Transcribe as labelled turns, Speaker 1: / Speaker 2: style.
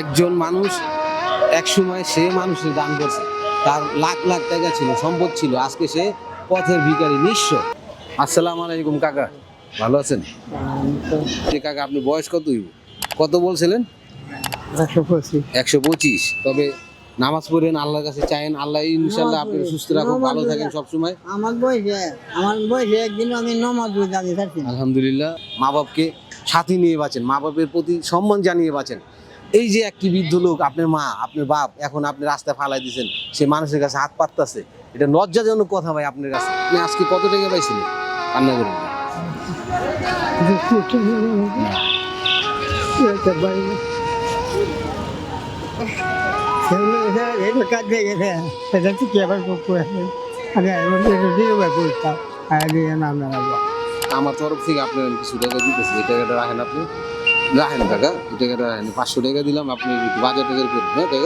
Speaker 1: একজন মানুষ এক সময় সে মানুষের দান করছে। তার লাখ লাখ টাকা ছিল সম্পদ ছিল। আজকে সে পথের ভিখারি নিঃস্ব। আসসালাম আলাইকুম কাকা। ভালো আছেন? কাকা আপনি বয়স কত হইব? কত বলছিলেন? একশো পঁচিশ। তবে নামাজ পড়েন আল্লাহর কাছে চাইেন আল্লাহ ইনশাল্লাহ আপনি সুস্থ রাখুন ভালো থাকেন সবসময়।
Speaker 2: আমার বয়সে আমার বয়সে একদিন আমি নমাজ জানি থাকি
Speaker 1: আলহামদুলিল্লাহ। মা বাপকে সাথী নিয়ে বাঁচেন। মা বাপের প্রতি সম্মান জানিয়ে বাঁচেন। এই যে একটি বৃদ্ধ লোক, আপনার মা, আপনার বাপ এখন আপনি রাস্তায় ফালাই দিয়েছেন, সে মানুষের কাছে হাত পাততেছে। এটা লজ্জাজনক কথা ভাই আপনার কাছে। আপনি আজকে কত টাকা পাইছিলেন? কান্না করেন আমার তরফ থেকে আপনার কিছু টাকা দিতেছি, এই টাকাটা রাখেন আপনি। রাখেন টাকা টাকাটা রাখেন। পাঁচশো টাকা দিলাম আপনি বাজার টাকার করবেন হ্যাঁ টাকা